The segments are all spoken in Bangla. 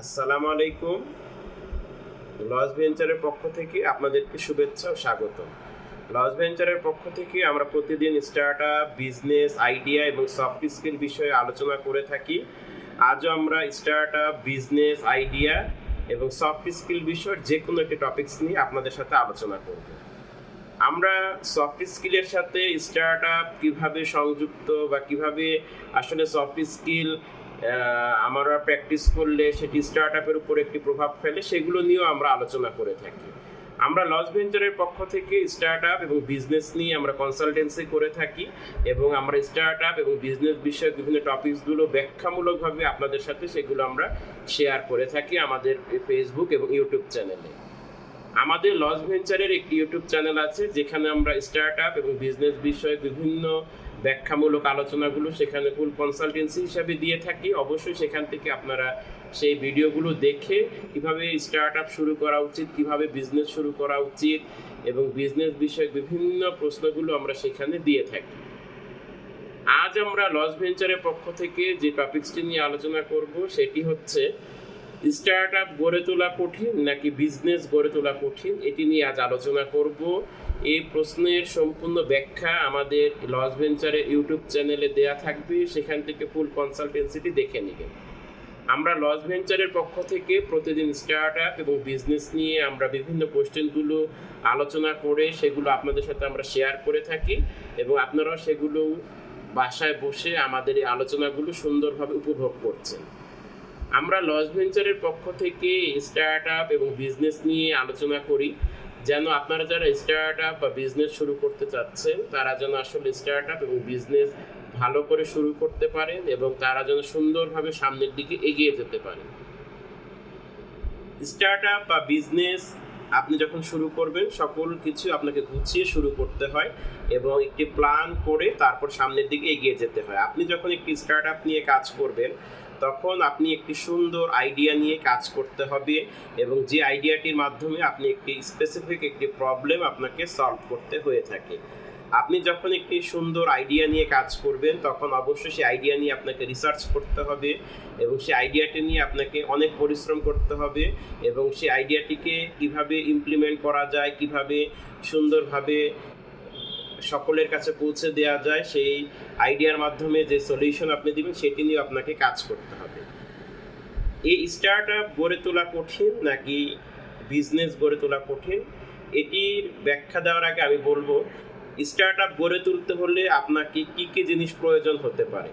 আসসালামু আলাইকুম। লস ভেঞ্চারের পক্ষ থেকে আপনাদেরকে শুভেচ্ছা ও স্বাগত লস ভেঞ্চারের পক্ষ থেকে আমরা প্রতিদিন স্টার্ট আপ বিজনেস আইডিয়া এবং সফট স্কিল বিষয়ে আলোচনা করে থাকি। আজও আমরা স্টার্ট আপ বিজনেস আইডিয়া এবং সফট স্কিল বিষয়ের যে কোনো একটি টপিকস নিয়ে আপনাদের সাথে আলোচনা করব। আমরা সফট স্কিলের সাথে স্টার্ট আপ কীভাবে সংযুক্ত বা কীভাবে আসলে সফট স্কিল আমরা প্র্যাকটিস করলে সেটি স্টার্ট আপের উপর একটি প্রভাব ফেলে, সেগুলো নিয়েও আমরা আলোচনা করে থাকি। আমরা লস ভেঞ্চারের পক্ষ থেকে স্টার্ট আপ এবং বিজনেস নিয়ে আমরা কনসালটেন্সি করে থাকি এবং আমরা স্টার্ট আপ এবং বিজনেস বিষয়ক বিভিন্ন টপিকসগুলো ব্যাখ্যামূলকভাবে আপনাদের সাথে সেগুলো আমরা শেয়ার করে থাকি আমাদের ফেসবুক এবং ইউটিউব চ্যানেলে আমাদের লস ভেঞ্চারের একটি ইউটিউব চ্যানেল আছে, যেখানে আমরা স্টার্ট আপ এবং বিজনেস বিষয়ে বিভিন্ন ব্যাখ্যামূলক আলোচনাগুলো সেখানে ফুল কনসালটেন্সি হিসাবে দিয়ে থাকি। অবশ্যই সেখান থেকে আপনারা সেই ভিডিওগুলো দেখে কীভাবে স্টার্ট আপ শুরু করা উচিত, কীভাবে বিজনেস শুরু করা উচিত এবং বিজনেস বিষয়ক বিভিন্ন প্রশ্নগুলো আমরা সেখানে দিয়ে থাকি। আজ আমরা লস ভেঞ্চারের পক্ষ থেকে যে টপিক্সটি নিয়ে আলোচনা করব, সেটি হচ্ছে স্টার্ট আপ গড়ে তোলা কঠিন নাকি বিজনেস গড়ে তোলা কঠিন, এটি নিয়ে আজ আলোচনা করব। এই প্রশ্নের সম্পূর্ণ ব্যাখ্যা আমাদের লস ভেঞ্চারের ইউটিউব চ্যানেলে দেয়া থাকবে। সেখান থেকে ফুল কনসালটেন্সিটি দেখে নেবেন আমরা লস ভেঞ্চারের পক্ষ থেকে প্রতিদিন স্টার্ট আপ এবং বিজনেস নিয়ে আমরা বিভিন্ন কোশ্চেনগুলো আলোচনা করে সেগুলো আপনাদের সাথে আমরা শেয়ার করে থাকি এবং আপনারাও সেগুলো বাসায় বসে আমাদের এই আলোচনাগুলো সুন্দরভাবে উপভোগ করছেন। আমরা লস ভেঞ্চারের পক্ষ থেকে স্টার্ট আপ এবং বিজনেস নিয়ে আলোচনা করি। যেন আপনারা যারা স্টার্ট আপ বা বিজনেস শুরু করতে চাচ্ছেন, তারা যেন আসলে স্টার্ট আপ এবং বিজনেস ভালো করে শুরু করতে পারেন এবং তারা যেন সুন্দরভাবে সামনের দিকে এগিয়ে যেতে পারেন। স্টার্ট আপ বা বিজনেস আপনি যখন শুরু করবেন, সকল কিছু আপনাকে গুছিয়ে শুরু করতে হয় এবং একটি প্ল্যান করে তারপর সামনের দিকে এগিয়ে যেতে হয়। আপনি যখন একটি স্টার্ট আপ নিয়ে কাজ করবেন তখন আপনি একটি সুন্দর আইডিয়া নিয়ে কাজ করতে হবে এবং যে আইডিয়াটির মাধ্যমে আপনি একটি স্পেসিফিক একটি প্রবলেম আপনাকে সলভ করতে হয়ে থাকে। আপনি যখন একটি সুন্দর আইডিয়া নিয়ে কাজ করবেন, তখন অবশ্যই সেই আইডিয়া নিয়ে আপনাকে রিসার্চ করতে হবে এবং সেই আইডিয়াটি নিয়ে আপনাকে অনেক পরিশ্রম করতে হবে এবং সেই আইডিয়াটিকে কীভাবে ইমপ্লিমেন্ট করা যায়, কীভাবে সুন্দরভাবে সকলের কাছে পৌঁছে দেওয়া যায়, সেই আইডিয়ার মাধ্যমে যে সলিউশন আপনি দিবেন, সেটি নিয়ে আপনাকে কাজ করতে হবে। এই স্টার্ট আপ গড়ে তোলা কঠিন নাকি বিজনেস গড়ে তোলা কঠিন, এটির ব্যাখ্যা দেওয়ার আগে আমি বলব স্টার্ট আপ গড়ে তুলতে হলে আপনাকে কী কী জিনিস প্রয়োজন হতে পারে?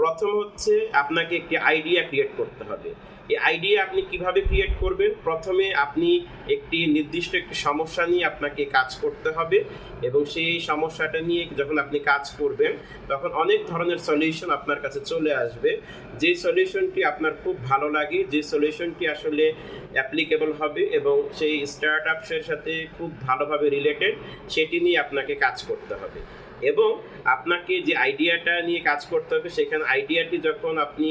প্রথম হচ্ছে আপনাকে একটি আইডিয়া ক্রিয়েট করতে হবে। এই আইডিয়া আপনি কীভাবে ক্রিয়েট করবেন? প্রথমে আপনি একটি নির্দিষ্ট একটি সমস্যা নিয়ে আপনাকে কাজ করতে হবে এবং সেই সমস্যাটা নিয়ে যখন আপনি কাজ করবেন, তখন অনেক ধরনের সলিউশন আপনার কাছে চলে আসবে। যে সলিউশনটি আপনার খুব ভালো লাগে, যে সলিউশনটি আসলে অ্যাপ্লিকেবল হবে এবং সেই স্টার্ট আপসের সাথে খুব ভালোভাবে রিলেটেড সেটি নিয়ে আপনাকে কাজ করতে হবে। এবং আপনাকে যে আইডিয়াটা নিয়ে কাজ করতে হবে, সেখানে আইডিয়াটি যখন আপনি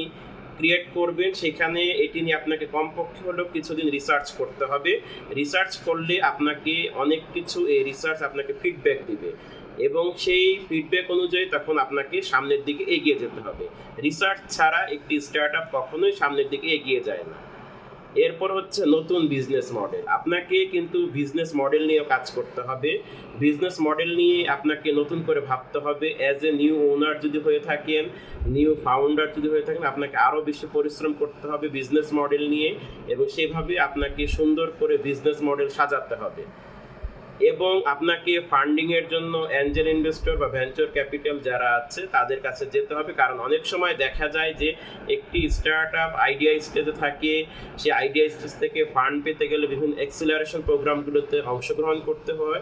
ক্রিয়েট করবেন, সেখানে এটি নিয়ে আপনাকে কমপক্ষে হলেও কিছুদিন রিসার্চ করতে হবে। রিসার্চ করলে আপনাকে অনেক কিছু এই রিসার্চ আপনাকে ফিডব্যাক দিবে এবং সেই ফিডব্যাক অনুযায়ী তখন আপনাকে সামনের দিকে এগিয়ে যেতে হবে। রিসার্চ ছাড়া একটি স্টার্ট আপ কখনোই সামনের দিকে এগিয়ে যায় না। এরপর হচ্ছে নতুন বিজনেস মডেল আপনাকে কিন্তু বিজনেস মডেল নিয়েও কাজ করতে হবে। বিজনেস মডেল নিয়ে আপনাকে নতুন করে ভাবতে হবে। অ্যাজ এ নিউ ওনার যদি হয়ে থাকেন নিউ ফাউন্ডার যদি হয়ে থাকেন, আপনাকে আরও বেশি পরিশ্রম করতে হবে বিজনেস মডেল নিয়ে এবং সেভাবে আপনাকে সুন্দর করে বিজনেস মডেল সাজাতে হবে। এবং আপনাকে ফান্ডিংয়ের জন্য অ্যাঞ্জেল ইনভেস্টর বা ভেঞ্চার ক্যাপিটাল যারা আছে, তাদের কাছে যেতে হবে। কারণ অনেক সময় দেখা যায় যে একটি স্টার্ট আপ আইডিয়া স্টেজে থাকে, সে আইডিয়া স্টেজ থেকে ফান্ড পেতে গেলে বিভিন্ন এক্সিলারেশন প্রোগ্রামগুলোতে অংশগ্রহণ করতে হয়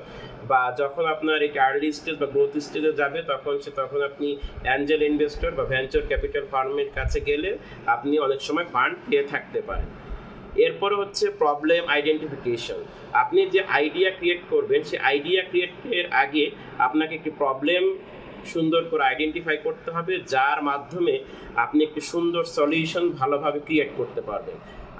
বা যখন আপনার এই আর্লি স্টেজ বা গ্রোথ স্টেজে যাবে, তখন সে, তখন আপনি অ্যাঞ্জেল ইনভেস্টর বা ভেঞ্চার ক্যাপিটাল ফার্মের কাছে গেলে আপনি অনেক সময় ফান্ড পেয়ে থাকতে পারেন। এরপরে হচ্ছে প্রবলেম আইডেন্টিফিকেশন আপনি যে আইডিয়া ক্রিয়েট করবেন সেই আইডিয়া ক্রিয়েটের আগে আপনাকে একটি প্রবলেম সুন্দর করে আইডেন্টিফাই করতে হবে, যার মাধ্যমে আপনি একটি সুন্দর সলিউশন ভালোভাবে ক্রিয়েট করতে পারবেন।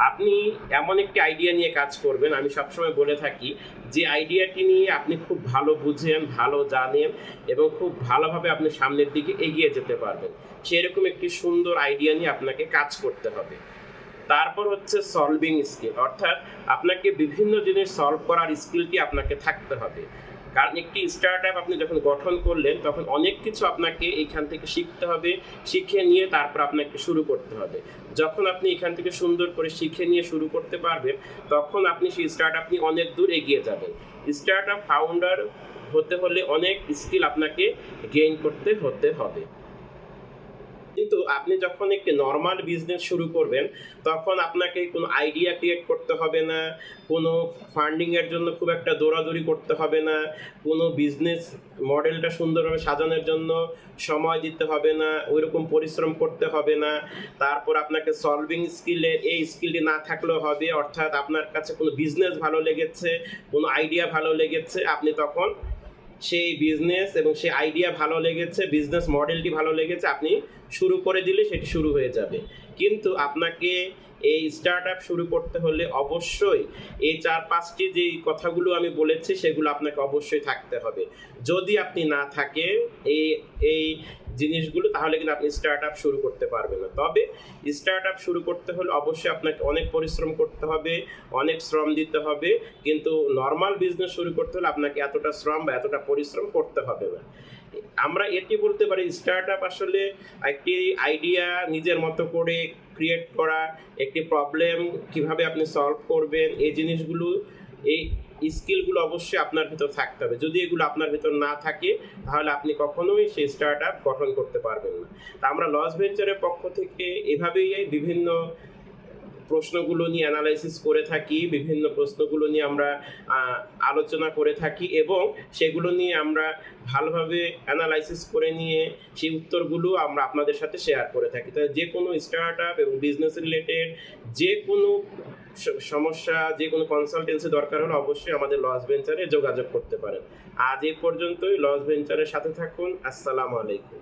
আপনি এমন একটি আইডিয়া নিয়ে কাজ করবেন, আমি সবসময় বলে থাকি, যে আইডিয়াটি নিয়ে আপনি খুব ভালো বুঝেন, ভালো জানেন এবং খুব ভালোভাবে আপনি সামনের দিকে এগিয়ে যেতে পারবেন। সেরকম একটি সুন্দর আইডিয়া নিয়ে আপনাকে কাজ করতে হবে। তারপর হচ্ছে সলভিং স্কিল অর্থাৎ আপনাকে বিভিন্ন জিনিস সলভ করার স্কিলটি আপনাকে থাকতে হবে। কারণ একটি স্টার্ট আপ আপনি যখন গঠন করলেন, তখন অনেক কিছু আপনাকে এখান থেকে শিখতে হবে, শিখে নিয়ে তারপর আপনাকে শুরু করতে হবে। যখন আপনি এখান থেকে সুন্দর করে শিখে নিয়ে শুরু করতে পারবেন, তখন আপনি সেই স্টার্ট আপনি অনেক দূর এগিয়ে যাবেন। স্টার্ট আপ ফাউন্ডার হতে হলে অনেক স্কিল আপনাকে গেইন করতে হতে হবে। কিন্তু আপনি যখন একটি নর্মাল বিজনেস শুরু করবেন, তখন আপনাকে কোনো আইডিয়া ক্রিয়েট করতে হবে না, কোনো ফান্ডিংয়ের জন্য খুব একটা দৌড়াদৌড়ি করতে হবে না, কোনো বিজনেস মডেলটা সুন্দরভাবে সাজানোর জন্য সময় দিতে হবে না, ওইরকম পরিশ্রম করতে হবে না, তারপর আপনাকে সলভিং স্কিলের এই স্কিলটি না থাকলেও হবে, অর্থাৎ আপনার কাছে কোনো বিজনেস ভালো লেগেছে, কোনো আইডিয়া ভালো লেগেছে, আপনি তখন সেই বিজনেস এবং সেই আইডিয়া ভালো লেগেছে বিজনেস মডেলটি ভালো লেগেছে, আপনি শুরু করে দিলে সেটি শুরু হয়ে যাবে। কিন্তু আপনাকে এই স্টার্ট আপ শুরু করতে হলে অবশ্যই এই চার পাঁচটি যে কথাগুলো আমি বলেছি, সেগুলো আপনাকে অবশ্যই থাকতে হবে। যদি আপনি না থাকে এই এই জিনিসগুলো, তাহলে কিন্তু আপনি স্টার্ট আপ শুরু করতে পারবেন না। তবে স্টার্ট আপ শুরু করতে হলে অবশ্যই আপনাকে অনেক পরিশ্রম করতে হবে, অনেক শ্রম দিতে হবে। কিন্তু নর্মাল বিজনেস শুরু করতে হলে আপনাকে এতটা শ্রম বা এতটা পরিশ্রম করতে হবে না। আমরা এটি বলতে পারি স্টার্ট আপ আসলে একটি আইডিয়া নিজের মতো করে ক্রিয়েট করা, একটি প্রবলেম কীভাবে আপনি সলভ করবেন, এই জিনিসগুলো, এই স্কিলগুলো অবশ্যই আপনার ভিতর থাকতে হবে। যদি এগুলো আপনার ভিতর না থাকে, তাহলে আপনি কখনোই সেই স্টার্ট আপ গঠন করতে পারবেন না। তা আমরা লস ভেঞ্চারের পক্ষ থেকে এভাবেই বিভিন্ন প্রশ্নগুলো নিয়ে অ্যানালাইসিস করে থাকি, বিভিন্ন প্রশ্নগুলো নিয়ে আমরা আলোচনা করে থাকি এবং সেগুলো নিয়ে আমরা ভালোভাবে অ্যানালাইসিস করে নিয়ে সেই উত্তরগুলো আমরা আপনাদের সাথে শেয়ার করে থাকি। তাই যে কোনো স্টার্ট আপ এবং বিজনেস রিলেটেড যে কোনো সমস্যা, যে কোনো কনসালটেন্সি দরকার হলে অবশ্যই আমাদের লস ভেঞ্চারে যোগাযোগ করতে পারেন। আজ এই পর্যন্তই লস ভেঞ্চারের সাথে থাকুন, আসসালামু আলাইকুম।